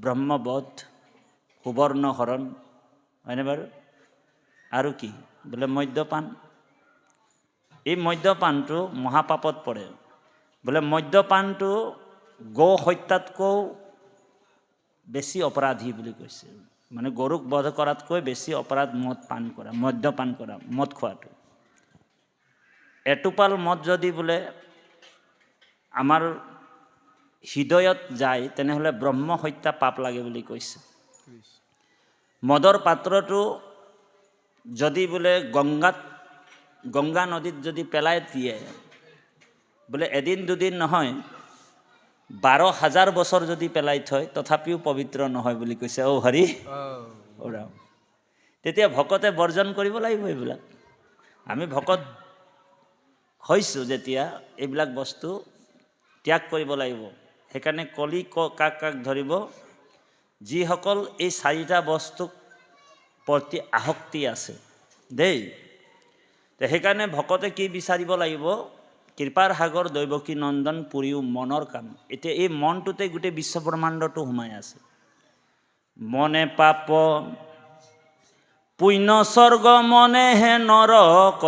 ব্ৰহ্মবধ সুবৰ্ণ হৰণ হয়নে বাৰু? আৰু কি? বোলে মদ্যপান। এই মদ্যপানটো মহাপাপত পৰে। বোলে মদ্যপানটো গৌ হত্যাতকৈও বেছি অপৰাধী বুলি কৈছে। মানে গৰুক বধ কৰাতকৈ বেছি অপৰাধ মদ পান কৰা, মদ্যপান কৰা, মদ খোৱাটো। এটোপাল মদ যদি বোলে আমাৰ হৃদয়ত যায় তেনেহ'লে ব্ৰহ্ম হত্যা পাপ লাগে বুলি কৈছে। মদৰ পাত্ৰটো যদি বোলে গংগাত গংগা নদীত যদি পেলাই দিয়ে বোলে এদিন দুদিন নহয় বাৰ হাজাৰ বছৰ যদি পেলাই থয় তথাপিও পবিত্ৰ নহয় বুলি কৈছে। অ' হৰি। অ' ৰাম তেতিয়া ভকতে বৰ্জন কৰিব লাগিব এইবিলাক। আমি ভকত হৈছোঁ যেতিয়া এইবিলাক বস্তু ত্যাগ কৰিব লাগিব। সেইকাৰণে কলি কাক কাক ধৰিব। যিসকল এই চাৰিটা বস্তুক প্ৰতি আসক্তি আছে, দেই। সেইকাৰণে ভকতে কি বিচাৰিব লাগিব? কৃপাৰ সাগৰ, দৈৱকী নন্দন, পুৰিও মনৰ কাম। এতিয়া এই মনটোতে গোটেই বিশ্ব ব্ৰহ্মাণ্ডটো সোমাই আছে। মনে পাপ, পুণ্য স্বৰ্গ মনে হে নৰক।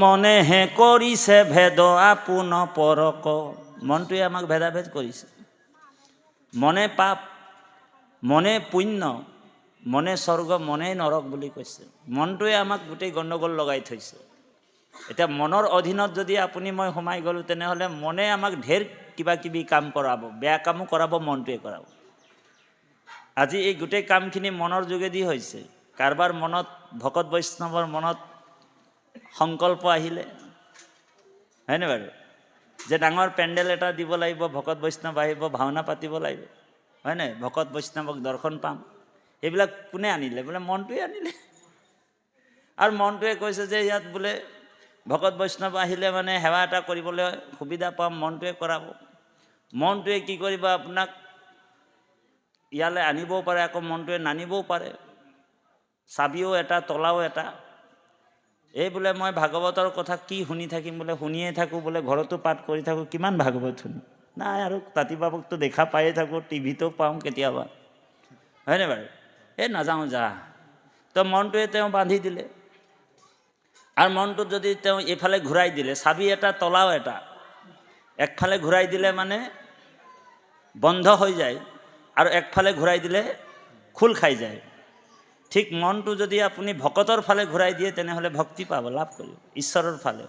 মনে হে কৰিছে ভেদ আপোন পৰক। মনটোৱে আমাক ভেদাভেদ কৰিছে। মনে পাপ, মনে পুণ্য, মনে স্বৰ্গ, মনে নৰক বুলি কৈছে। মনটোৱে আমাক গোটেই গণ্ডগোল লগাই থৈছে। এতিয়া মনৰ অধীনত যদি আপুনি মই সোমাই গ'লোঁ, তেনেহ'লে মনে আমাক ঢেৰ কিবা কিবি কাম কৰাব, বেয়া কামো কৰাব, মনটোৱে কৰাব। আজি এই গোটেই কামখিনি মনৰ যোগেদি হৈছে। কাৰোবাৰ মনত, ভকত বৈষ্ণৱৰ মনত সংকল্প আহিলে। হয়নে বাৰু? যে ডাঙৰ পেণ্ডেল এটা দিব লাগিব ভকত বৈষ্ণৱ আহিব ভাওনা পাতিব লাগিব। হয়নে ভকত বৈষ্ণৱক দৰ্শন পাম। এইবিলাক কোনে আনিলে? বোলে মনটোৱে আনিলে। আৰু মনটোৱে কৈছে যে ইয়াত বোলে ভকত বৈষ্ণৱ আহিলে মানে সেৱা এটা কৰিবলৈ সুবিধা পাম মনটোৱে কৰাব। মনটোৱে কি কৰিব আপোনাক? ইয়ালৈ আনিবও পাৰে আকৌ মনটোৱে নানিবও পাৰে। চাবিও এটা তলাও এটা। এই বোলে মই ভাগৱতৰ কথা কি শুনি থাকিম বোলে শুনিয়ে থাকোঁ বোলে, ঘৰতো পাঠ কৰি থাকোঁ, কিমান ভাগৱত শুনি? নাই আৰু তাঁতি বাবকটো দেখা পায়ে থাকোঁ, টিভিতো পাওঁ কেতিয়াবা। হয়নে বাৰু? এই নাযাওঁ যা। তো মনটোৱে তেওঁ বান্ধি দিলে। আৰু মনটোত যদি তেওঁ এইফালে ঘূৰাই দিলে, চাবি এটা, তলাও এটা, একফালে ঘূৰাই দিলে মানে বন্ধ হৈ যায়, আৰু একফালে ঘূৰাই দিলে খোল খাই যায়। ঠিক মনটো যদি আপুনি ভকতৰ ফালে ঘূৰাই দিয়ে, তেনেহ'লে ভক্তি পাব, লাভ কৰিব, ঈশ্বৰৰ ফালে।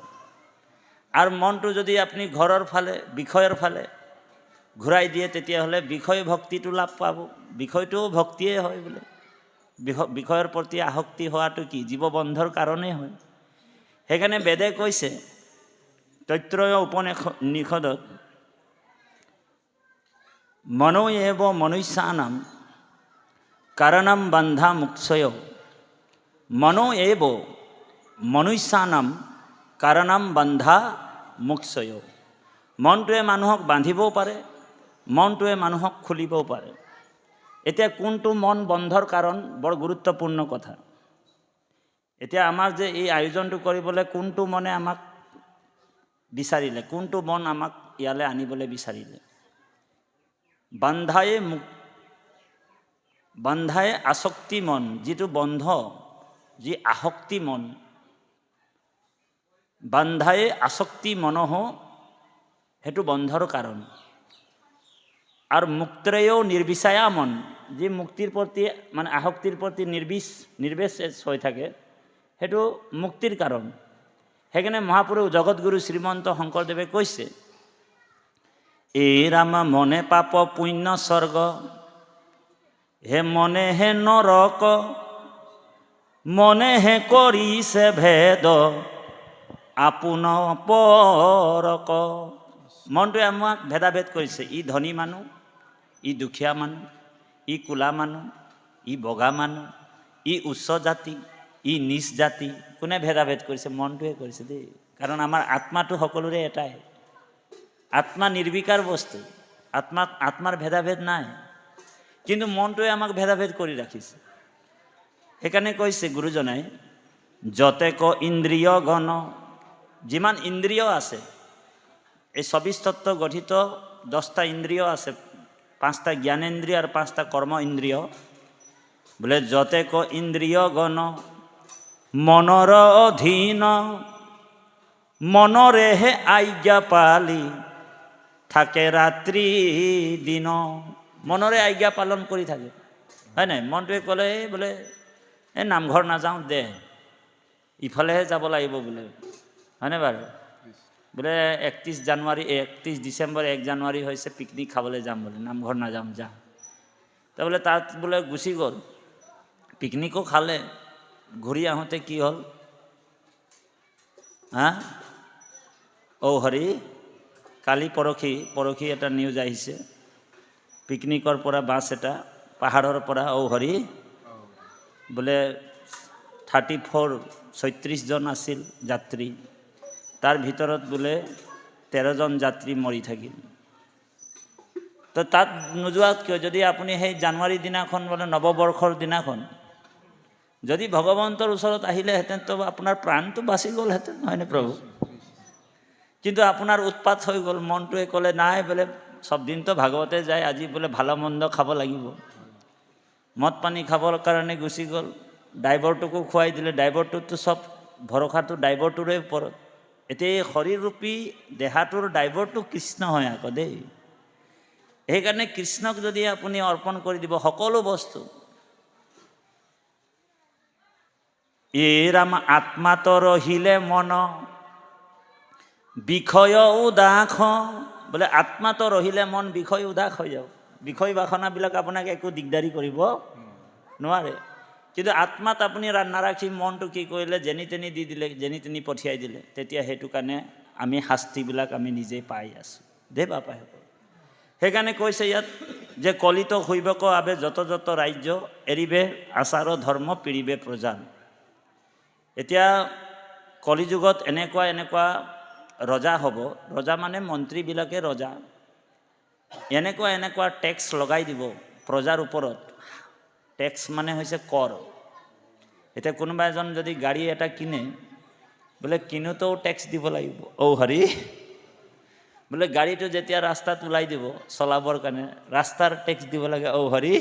আৰু মনটো যদি আপুনি ঘৰৰ ফালে, বিষয়ৰ ফালে ঘূৰাই দিয়ে, তেতিয়াহ'লে বিষয় ভক্তিটো লাভ পাব। বিষয়টোও ভক্তিয়ে হয় বোলে। বিষ- বিষয়ৰ প্ৰতি আসক্তি হোৱাটো কি? জীৱবন্ধৰ কাৰণেই হয়। সেইকাৰণে বেদে কৈছে, তৈত্ৰয় উপনিষ নিষদত মনো এব মনুষ্যানাম কাৰণম বন্ধা মুক্ষয় মনো এব মনুষ্যানাম কাৰণম বন্ধা মুক্ষয় মনটোৱে মানুহক বান্ধিবও পাৰে মনটোৱে মানুহক খুলিবও পাৰে এতিয়া কোনটো মন বন্ধৰ কাৰণ বৰ গুৰুত্বপূৰ্ণ কথা এতিয়া আমাৰ যে এই আয়োজনটো কৰিবলৈ কোনটো মনে আমাক বিচাৰিলে কোনটো মন আমাক ইয়ালৈ আনিবলৈ বিচাৰিলে বান্ধায়ে মুক বান্ধায়ে আসক্তি মন, যিটো বন্ধ, যি আসক্তি মন। বান্ধায়ে আসক্তি মনহ সেইটো বন্ধৰ কাৰণ। আৰু মুক্তৰেও নিৰ্বিচায়া মন, যি মুক্তিৰ প্ৰতি মানে আসক্তিৰ প্ৰতি নিৰ্বিচ নিৰ্বেশ হৈ থাকে, সেইটো মুক্তিৰ কাৰণ। সেইকাৰণে মহাপুৰুষ জগতগুৰু শ্ৰীমন্ত শংকৰদেৱে কৈছে, এই ৰাম মনে পাপ পুণ্য স্বৰ্গ হে মনে হে নৰক মনে হে কৰিছে ভেদ, আপোন পৰক মনটোৱে আমাক ভেদাভেদ কৰিছে। ই ধনী মানুহ, ই দুখীয়া মানুহ, ই কোলা মানুহ, ই বগা মানুহ, ই উচ্চ জাতি, ই নিচ জাতি। কোনে ভেদাভেদ কৰিছে? মনটোৱে কৰিছে দেই। কাৰণ আমাৰ আত্মাটো সকলোৰে এটাই। আত্মা নিৰ্বিকাৰ বস্তু। আত্মাক আত্মাৰ ভেদাভেদ নাই। কিন্তু মনটোৱে আমাক ভেদাভেদ কৰি ৰাখিছে। সেইকাৰণে কৈছে গুৰুজনাই যতেক ইন্দ্ৰিয় গণ যিমান ইন্দ্ৰিয় আছে, এই চৌবিছ গঠিত দহটা ইন্দ্ৰিয় আছে, পাঁচটা জ্ঞানেন্দ্রিয় আর পাঁচটা কর্ম ইন্দ্রিয় বোলে যতেক ইন্দ্রিয় গণ মনৰ অধীন, মনৰেহে আজ্ঞা পালি, থাকে ৰাত্ৰি দিন। মনৰে আজ্ঞা পালন কৰি থাকে। হয় নাই? মনটোৱে ক'লে, এই বোলে, এই নামঘৰ নাযাওঁ দে। ইফালেহে যাব লাগিব বোলে। হয়নে বাৰু? বোলে, একত্ৰিছ জানুৱাৰী, একত্ৰিছ ডিচেম্বৰ, এক জানুৱাৰী হৈছে পিকনিক খাবলৈ যাম বোলে। নামঘৰ নাযাম, যা। তো বোলে, তাত বোলে গুচি গ'ল। পিকনিকো খালে। ঘূৰি আহোঁতে কি হ'ল? হা? ঔ হৰি, কালি পৰহি পৰহি এটা নিউজ আহিছে। পিকনিকৰ পৰা বাছ এটা, পাহাৰৰ পৰা ঔ হৰি বোলে থাৰ্টি ফ'ৰ ছয়ত্ৰিছজন আছিল যাত্ৰী। তাৰ ভিতৰত বোলে তেৰজন যাত্ৰী মৰি থাকিল। তো তাত নোযোৱাত কিয় যদি আপুনি সেই জানুৱাৰী দিনাখন বোলে নৱবৰ্ষৰ দিনাখন, যদি ভগৱন্তৰ ওচৰত আহিলেহেঁতেন, তো আপোনাৰ প্ৰাণটো বাচি গ'লহেঁতেন হয়নে প্ৰভু? কিন্তু আপোনাৰ উৎপাত হৈ গ'ল, মনটোৱে ক'লে, নাই বোলে চব দিনটো ভাগৱতে যায়, আজি বোলে ভালো মন্দ খাব লাগিব। মদ পানী খাবৰ কাৰণে গুচি গ'ল। ড্ৰাইভাৰটোকো খুৱাই দিলে। ড্ৰাইভাৰটোতো চব ভৰসাটো ড্ৰাইভাৰটোৰে ওপৰত। এতিয়া এই শৰীৰৰূপী দেহাটোৰ ড্ৰাইভাৰটো কৃষ্ণ হয় আকৌ দেই। সেইকাৰণে কৃষ্ণক যদি আপুনি অৰ্পণ কৰি দিব সকলো বস্তু। এৰাম আত্মাত ৰহিলে মন। বিষয় উদাস। বোলে আত্মাত ৰহিলে মন বিষয় উদাস হৈ যাওক বিষয় বাসনাবিলাক আপোনাক একো দিগদাৰী কৰিব নোৱাৰে। কিন্তু আত্মাত আপুনি নাৰাখি মনটো কি কৰিলে, যেনি তেনি দি দিলে, যেনি তেনি পঠিয়াই দিলে, তেতিয়া সেইটো কাৰণে আমি শাস্তিবিলাক আমি নিজেই পাই আছোঁ। দেই বাপাই সেইকাৰণে কৈছে ইয়াত যে কলিত শৈৱক আবে যত যত ৰাজ্য এৰিবে, আচাৰ ধৰ্ম পিৰিবে প্ৰজান। এতিয়া কলিযুগত এনেকুৱা এনেকুৱা ৰজা হ'ব। ৰজা মানে মন্ত্ৰীবিলাকে ৰজা। এনেকুৱা এনেকুৱা টেক্স লগাই দিব প্ৰজাৰ ওপৰত। টেক্স মানে হৈছে কৰ। এতিয়া কোনোবা এজন যদি গাড়ী এটা কিনে, বোলে কিনোতেও টেক্স দিব লাগিব। ঔ হৰি। বোলে গাড়ীটো যেতিয়া ৰাস্তাত ওলাই দিব চলাবৰ কাৰণে, ৰাস্তাৰ টেক্স দিব লাগে, ঔ হৰি।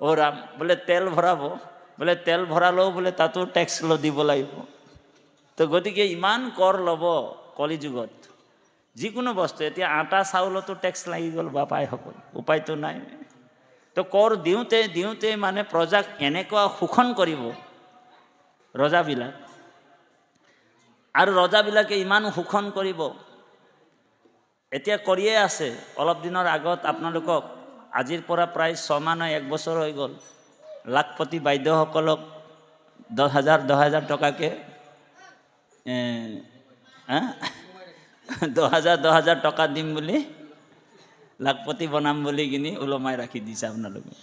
অ' ৰাম। বোলে তেল ভৰাব। বোলে তেল ভৰালেও বোলে তাতো টেক্স দিব লাগিব। তো গতিকে ইমান কৰ ল'ব কলিযুগত। যিকোনো বস্তু, এতিয়া আটা, চাউলতো টেক্স লাগি গ'ল বাপাইসকল উপায়তো নাই। তো কৰ দিওঁতে দিওঁতে মানে প্ৰজাক এনেকুৱা শোষণ কৰিব ৰজাবিলাক। আৰু ৰজাবিলাকে ইমান শোষণ কৰিব। এতিয়া কৰিয়ে আছে, অলপ দিনৰ আগত আপোনালোকক, আজিৰ পৰা প্ৰায় ছমাহ নহয় এক বছৰ হৈ গ'ল। লাখপতি বাইদেউসকলক দহ হাজাৰ দহ হাজাৰ টকাকৈ এ, হা? দহ হাজাৰ দহ হাজাৰ টকা দিম বুলি লাখপতি বনাম বুলি কিনি ওলমাই ৰাখি দিছে আপোনালোকে।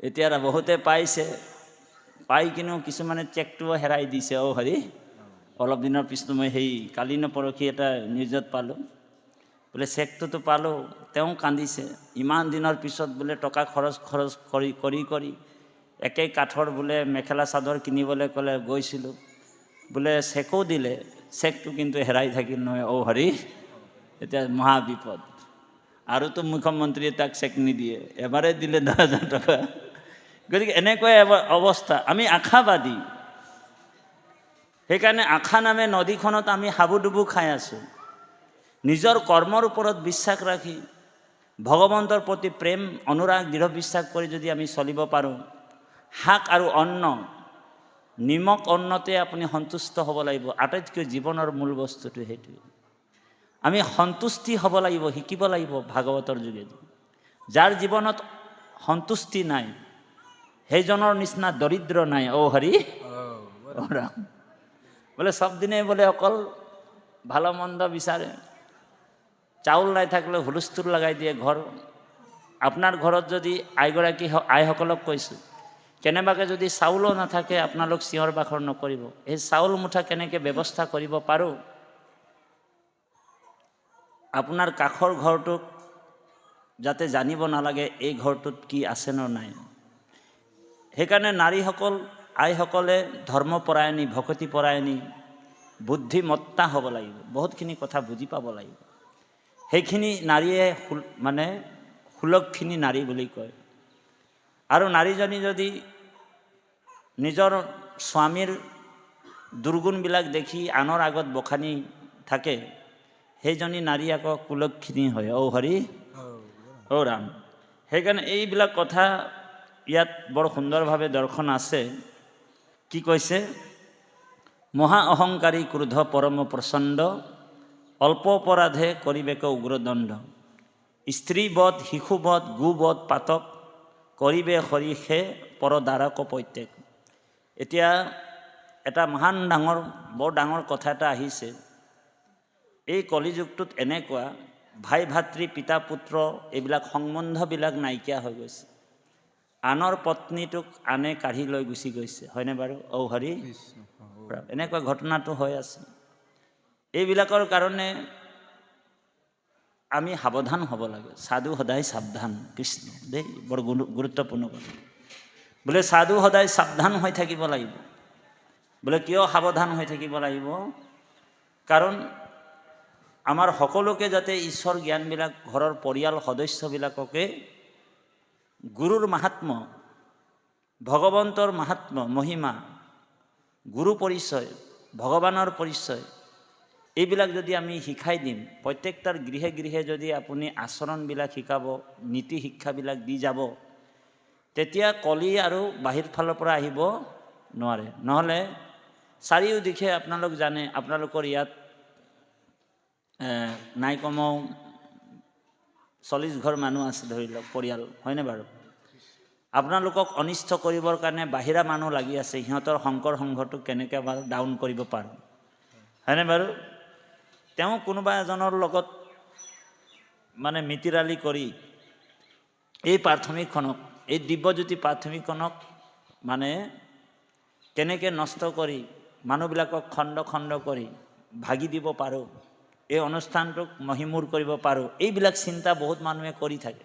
এতিয়া বহুতে পাইছে পাই কিনো কিছুমানে চেকটোও হেৰাই দিছে অ' হৰি। অলপ দিনৰ পিছত মই সেই কালি নে পৰহি এটা নিউজত পালোঁ। বোলে চেকটোতো পালোঁ তেওঁ কান্দিছে। ইমান দিনৰ পিছত বোলে টকা খৰচ খৰচ কৰি কৰি কৰি একেই কাঠৰ বোলে মেখেলা চাদৰ কিনিবলৈ ক'লে গৈছিলোঁ। বোলে চেকো দিলে চেকটো কিন্তু হেৰাই থাকিল নহয়, অ' হৰি, এতিয়া মহা বিপদ আৰুতো মুখ্যমন্ত্ৰীয়ে তাক চেক নিদিয়ে এবাৰে দিলে দহ হাজাৰ টকা। গতিকে এনেকুৱাই এব- অৱস্থা, আমি আশাবাদী। সেইকাৰণে আশা নামে নদীখনত আমি হাবুডুবু খাই আছোঁ। নিজৰ কৰ্মৰ ওপৰত বিশ্বাস ৰাখি, ভগৱন্তৰ প্ৰতি প্ৰেম, অনুৰাগ, দৃঢ় বিশ্বাস কৰি যদি আমি চলিব পাৰোঁ, শাক আৰু অন্ন নিমখ অন্নতে আপুনি সন্তুষ্ট হ'ব লাগিব। আটাইতকৈ জীৱনৰ মূল বস্তুটো সেইটোৱে আমি সন্তুষ্টি হ'ব লাগিব শিকিব লাগিব ভাগৱতৰ যোগেদি। যাৰ জীৱনত সন্তুষ্টি নাই সেইজনৰ নিচিনা দৰিদ্ৰ নাই। অ' হৰি? ৰাম। বোলে চব দিনে বোলে অকল ভালো মন্দ বিচাৰে। চাউল নাই থাকিলে হুলস্থুল লগাই দিয়ে ঘৰ। আপোনাৰ ঘৰত যদি আইগৰাকী আইসকলক কৈছোঁ কেনেবাকৈ যদি চাউলো নাথাকে, আপোনালোক চিঞৰ বাখৰ নকৰিব। এই চাউল মুঠা কেনেকৈ ব্যৱস্থা কৰিব পাৰোঁ? আপোনাৰ কাষৰ ঘৰটোক যাতে জানিব নালাগে, এই ঘৰটোত কি আছে নে নাই। সেইকাৰণে নাৰীসকল, আইসকলে ধৰ্মপৰায়ণী, ভকতিপৰায়ণী, বুদ্ধিমত্তা হ'ব লাগিব। বহুতখিনি কথা বুজি পাব লাগিব। সেইখিনি নাৰীয়ে মানে সুলক্ষিনী নাৰী বুলি কয়। আৰু নাৰীজনী যদি নিজৰ স্বামীৰ দুৰ্গুণবিলাক দেখি আনৰ আগত বখানি থাকে সেইজনী নাৰী আকৌ কুলক্ষিনী হয়। ঔ হৰি ঔ ৰাম। সেইকাৰণে এইবিলাক কথা ইয়াত বৰ সুন্দৰভাৱে দৰ্শন আছে। কি কৈছে? মহা অহংকাৰী ক্ৰোধ পৰম প্ৰচণ্ড অল্প অপৰাধে কৰিবেক উগ্ৰদণ্ড। স্ত্ৰীবধ শিশুবধ গোবধ পাতক কৰিবে সৰিষে পৰদাৰক প্ৰত্যেক। এতিয়া এটা মহান ডাঙৰ বৰ ডাঙৰ কথা এটা আহিছে। এই কলিযুগটোত এনেকুৱা ভাই ভাতৃ পিতা পুত্ৰ এইবিলাক সম্বন্ধবিলাক নাইকিয়া হৈ গৈছে। আনৰ পত্নীটোক আনে কাঢ়ি লৈ গুচি গৈছে হয়নে বাৰু? ঔ হৰি। এনেকুৱা ঘটনাটো হৈ আছে। এইবিলাকৰ কাৰণে আমি সাৱধান হ'ব লাগে। সাধু সদায় সাৱধান, কৃষ্ণ। দেই, বৰ গুৰু- গুৰুত্বপূৰ্ণ কথা। বোলে, সাধু সদায় সাৱধান হৈ থাকিব লাগিব। বোলে, কিয় সাৱধান হৈ থাকিব লাগিব? কাৰণ, আমাৰ সকলোকে যাতে ঈশ্বৰ জ্ঞানবিলাক, ঘৰৰ পৰিয়াল সদস্যবিলাককে গুৰুৰ মাহাত্ম, ভগৱন্তৰ মাহাত্ম, মহিমা, গুৰু পৰিচয়, ভগৱানৰ পৰিচয় এইবিলাক যদি আমি শিকাই দিম প্ৰত্যেকটাৰ গৃহে গৃহে যদি আপুনি আচৰণবিলাক শিকাব নীতি শিক্ষাবিলাক দি যাব তেতিয়া কলি আৰু বাহিৰ ফালৰ পৰা আহিব নোৱাৰে। নহ'লে চাৰিও দিশে আপোনালোক জানে আপোনালোকৰ ইয়াত নাই কমেও চল্লিছ ঘৰ মানুহ আছে ধৰি লওক পৰিয়াল হয়নে বাৰু? আপোনালোকক অনিষ্ট কৰিবৰ কাৰণে বাহিৰা মানুহ লাগি আছে সিহঁতৰ শংকৰ সংঘটোক কেনেকৈ বাৰু ডাউন কৰিব পাৰোঁ? হয়নে বাৰু? তেওঁ কোনোবা এজনৰ লগত মানে মিতিৰালি কৰি এই প্ৰাথমিকখনক এই দিব্যজ্যোতি প্ৰাথমিকখনক মানে কেনেকৈ নষ্ট কৰি মানুহবিলাকক খণ্ড খণ্ড কৰি ভাগি দিব পাৰোঁ এই অনুষ্ঠানটোক মহিমূৰ কৰিব পাৰোঁ এইবিলাক চিন্তা বহুত মানুহে কৰি থাকে।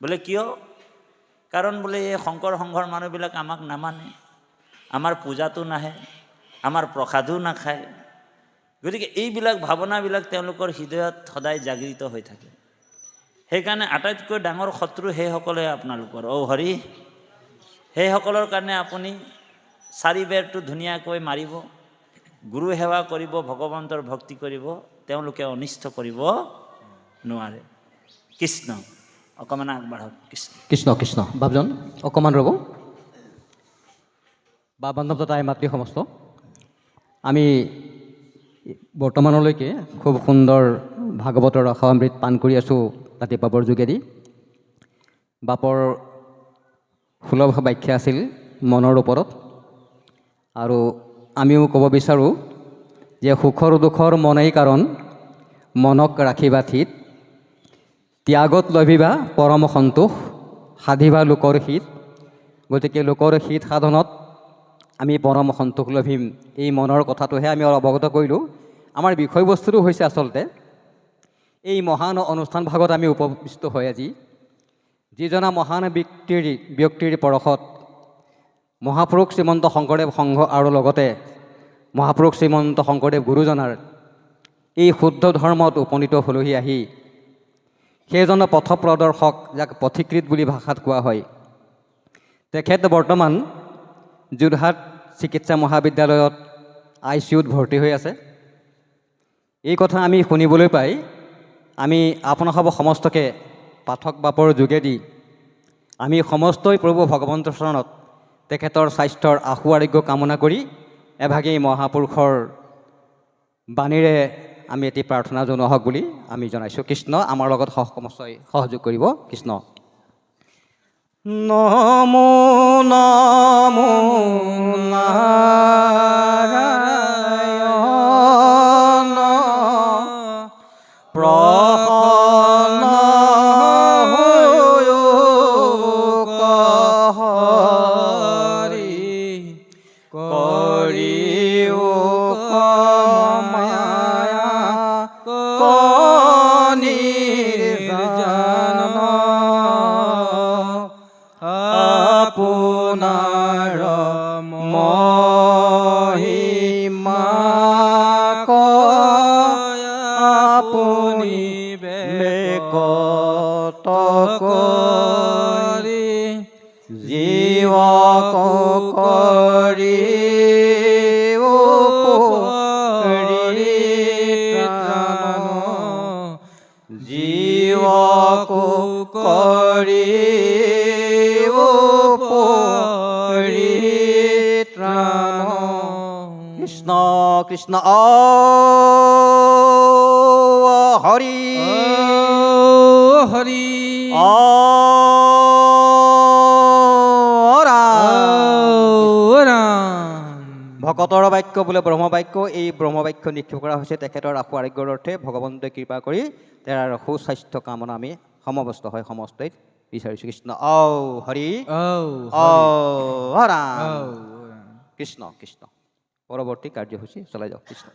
বোলে কিয়? কাৰণ বোলে এই শংকৰ সংঘৰ মানুহবিলাক আমাক নামানে আমাৰ পূজাটো নাহে আমাৰ প্ৰসাদো নাখায়। গতিকে এইবিলাক ভাৱনাবিলাক তেওঁলোকৰ হৃদয়ত সদায় জাগৃত হৈ থাকে। সেইকাৰণে আটাইতকৈ ডাঙৰ শত্ৰু সেইসকলে আপোনালোকৰ। অ' হৰি, সেইসকলৰ কাৰণে আপুনি চাৰি বেৰটো ধুনীয়াকৈ মাৰিব, গুৰু সেৱা কৰিব, ভগৱন্তৰ ভক্তি কৰিব, তেওঁলোকে অনিষ্ট কৰিব নোৱাৰে। কৃষ্ণ অকণমান আগবাঢ়ক, কৃষ্ণ। কৃষ্ণ কৃষ্ণ। বাপজন অকণমান ৰ'ব। বা বান্ধৱ তথা মাতৃ সমস্ত। আমি বৰ্তমানলৈকে খুব সুন্দৰ ভাগৱতৰ ৰসামৃত পান কৰি আছোঁ তাতে বাপৰ যোগেদি। বাপৰ সুলভ ব্যাখ্যা আছিল মনৰ ওপৰত আৰু আমিও ক'ব বিচাৰোঁ যে সুখৰ দুখৰ মনেই কাৰণ মনক ৰাখিবা থিত ত্যাগত লভিবা পৰম সন্তোষ সাধিবা লোকৰ হিত। গতিকে লোকৰ হিত সাধনত আমি পৰম সন্তোষ লভিম এই মনৰ কথাটোহে আমি অৱগত কৰিলোঁ। আমাৰ বিষয়বস্তুটো হৈছে আচলতে, এই মহান অনুষ্ঠান ভাগত আমি উপবিষ্ট হৈ আজি। যিজনা মহান ব্যক্তিৰ ব্যক্তিৰ পৰশত মহাপুৰুষ শ্ৰীমন্ত শংকৰদেৱ সংঘ আৰু লগতে মহাপুৰুষ শ্ৰীমন্ত শংকৰদেৱ গুৰুজনাৰ এই শুদ্ধ ধৰ্মত উপনীত হ'লহি আহি সেইজন পথ প্ৰদৰ্শক যাক পথিকৃত বুলি ভাষাত কোৱা হয়। তেখেত বৰ্তমান যোৰহাট চিকিৎসা মহাবিদ্যালয়ত আই চি ইউত ভৰ্তি হৈ আছে। এই কথা আমি শুনিবলৈ পাই আমি আপোনাসৱ সমস্তকে পাঠক বাপৰ যোগেদি আমি সমস্তই প্ৰভু ভগৱন্তৰ চৰণত তেখেতৰ স্বাস্থ্যৰ আশু আৰোগ্য কামনা কৰি এভাগেই মহাপুৰুষৰ বাণীৰে আমি এটি প্ৰাৰ্থনা জনোৱা হওক বুলি আমি জনাইছোঁ। কৃষ্ণ আমাৰ লগত সহকৰ্মচই সহযোগ কৰিব। কৃষ্ণ। নমো নমো নারায়ণ। প্ৰসন্ন মহিমা কয় আপুনি জগত কৰি জীৱক কৰি জীৱক কৰি কৃষ্ণ কৃষ্ণ অ হরি। অ ভকতৰ বাক্য বোলে ব্ৰহ্মবাক্য এই ব্ৰহ্মবাক্য নিক্ষেপ কৰা হৈছে তেখেতৰ আশু আৰোগ্যৰ অৰ্থে ভগৱন্তই কৃপা কৰি তেওঁৰ সুস্বাস্থ্য কামনা আমি সমবস্ত হয় সমস্তই বিচাৰিছোঁ কৃষ্ণ ঔ হৰি। ঔ হৰা। কৃষ্ণ কৃষ্ণ। পৰৱৰ্তী কাৰ্যসূচী চলাই যাওক কৃষ্ণ।